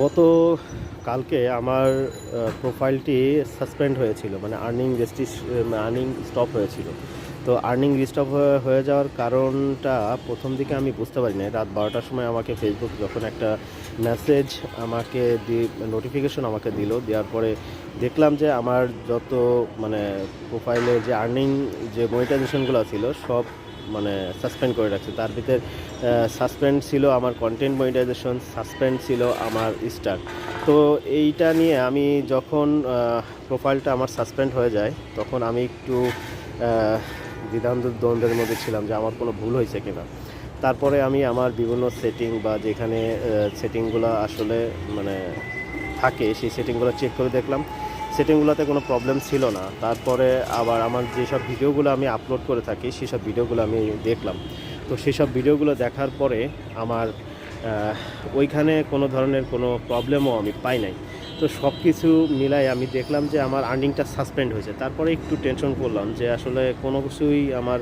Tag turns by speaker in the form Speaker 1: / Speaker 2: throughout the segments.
Speaker 1: গত কালকে আমার প্রোফাইলটি সাসপেন্ড হয়েছিল মানে আর্নিং রেস্টিস আর্নিং স্টপ হয়েছিল। তো আর্নিং স্টপ হয়ে যাওয়ার কারণটা প্রথম দিকে আমি বুঝতে পারিনি। রাত বারোটার সময় আমাকে ফেসবুক যখন একটা মেসেজ আমাকে নোটিফিকেশন আমাকে দিল, দেওয়ার পরে দেখলাম যে আমার যত মানে প্রোফাইলে যে আর্নিং যে মনিটাইজেশনগুলো ছিল, সব মানে সাসপেন্ড করে রাখছে। তার ভিতরে সাসপেন্ড ছিল আমার কন্টেন্ট মনিটাইজেশন সাসপেন্ড ছিল আমার স্টার তো এইটা নিয়ে আমি যখন প্রোফাইলটা আমার সাসপেন্ড হয়ে যায়, তখন আমি একটু দ্বিধান্ত দ্বন্দ্বের মধ্যে ছিলাম যে আমার কোনো ভুল হয়েছে কিনা। তারপরে আমি আমার বিভিন্ন সেটিং বা যেখানে সেটিংগুলো আসলে মানে থাকে, সেই সেটিংগুলো চেক করে দেখলাম। সেটিংগুলোতে কোনো প্রবলেম ছিল না। তারপরে আবার আমার যেসব ভিডিওগুলো আমি আপলোড করে থাকি, সেসব ভিডিওগুলো আমি দেখলাম। তো সেসব ভিডিওগুলো দেখার পরে আমার ওইখানে কোনো ধরনের কোনো প্রবলেমও আমি পাই নাই। তো সব কিছু মিলাই আমি দেখলাম যে আমার আর্নিংটা সাসপেন্ড হয়েছে। তারপরে একটু টেনশন করলাম যে আসলে কোনো কিছুই আমার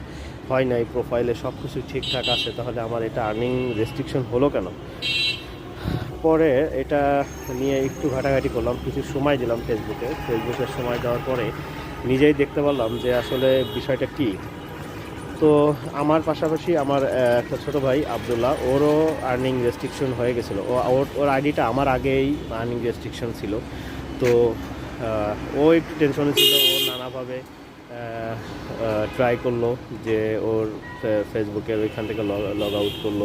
Speaker 1: হয় নাই প্রোফাইলে সব কিছু ঠিকঠাক আছে, তাহলে আমার এটা আর্নিং রেস্ট্রিকশন হলো কেন? পরে এটা নিয়ে একটু ঘাটাঘাটি করলাম, কিছু সময় দিলাম ফেসবুকে ফেসবুকে সময় দেওয়ার পরে নিজেই দেখতে পারলাম যে আসলে বিষয়টা কী। তো আমার পাশাপাশি আমার একটা ছোটো ভাই আবদুল্লাহ, ওরও আর্নিং রেস্ট্রিকশন হয়ে গেছিল। ও, ওর ওর আইডিটা আমার আগেই আর্নিং রেস্ট্রিকশন ছিল। তো ও একটু টেনশনে ছিল, ও নানাভাবে ট্রাই করল যে ওর ফেসবুকের ওইখান থেকে লগ আউট করল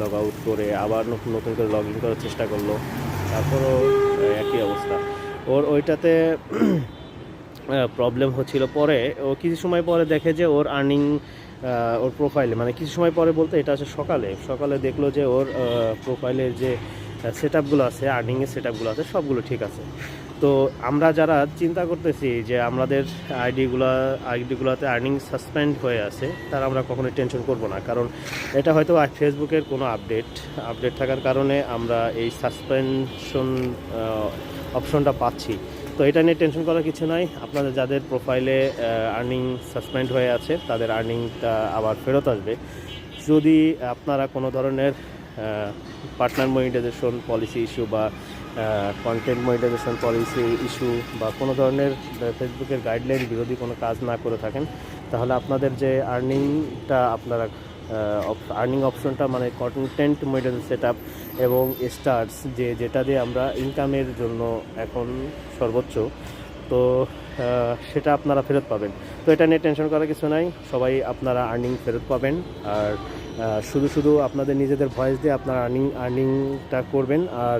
Speaker 1: লগ আউট করে আবার নতুন নতুন করে লগ ইন করার চেষ্টা করল। তারপরও একই অবস্থা। ওর ওইটাতে প্রবলেম হচ্ছিল। পরে ও কিছু সময় পরে দেখে যে ওর আর্নিং ওর প্রোফাইলে মানে কিছু সময় পরে বলতে এটা আছে সকালে। সকালে দেখল যে ওর প্রোফাইলের যে সেট আপগুলো আছে আর্নিংয়ের সেট আপগুলো আছে, সবগুলো ঠিক আছে। তো আমরা যারা চিন্তা করতেছি যে আমাদের আইডিগুলো আইডিগুলোতে আর্নিং সাসপেন্ড হয়ে আছে, তারা আমরা কখনোই টেনশন করব না। কারণ এটা হয়তো ফেসবুকের কোনো আপডেট আপডেট থাকার কারণে আমরা এই সাসপেনশন অপশনটা পাচ্ছি। তো এটা নিয়ে টেনশন করার কিছু নাই। আপনাদের যাদের প্রোফাইলে আর্নিং সাসপেন্ড হয়ে আছে, তাদের আর্নিংটা আবার ফেরত আসবে। যদি আপনারা কোনো ধরনের পার্টনার মনিটাইজেশন পলিসি ইস্যু বা কন্টেন্ট মনিটাইজেশন পলিসি ইস্যু বা কোনো ধরনের ফেসবুকের গাইডলাইন বিরোধী কোনো কাজ না করে থাকেন, তাহলে আপনাদের যে আর্নিংটা আপনারা আর্নিং অপশনটা মানে কন্টেন্ট মনিটাইজেশন সেট এবং স্টার্স যে যেটা দিয়ে আমরা ইনকামের জন্য এখন সর্বোচ্চ, তো সেটা আপনারা ফেরত পাবেন। তো এটা নিয়ে টেনশন করার কিছু নাই, সবাই আপনারা আর্নিং ফেরত পাবেন। আর শুধু শুধু আপনাদের নিজেদের ভয়েস দিয়ে আপনারা আর্নিং আর্নিংটা করবেন। আর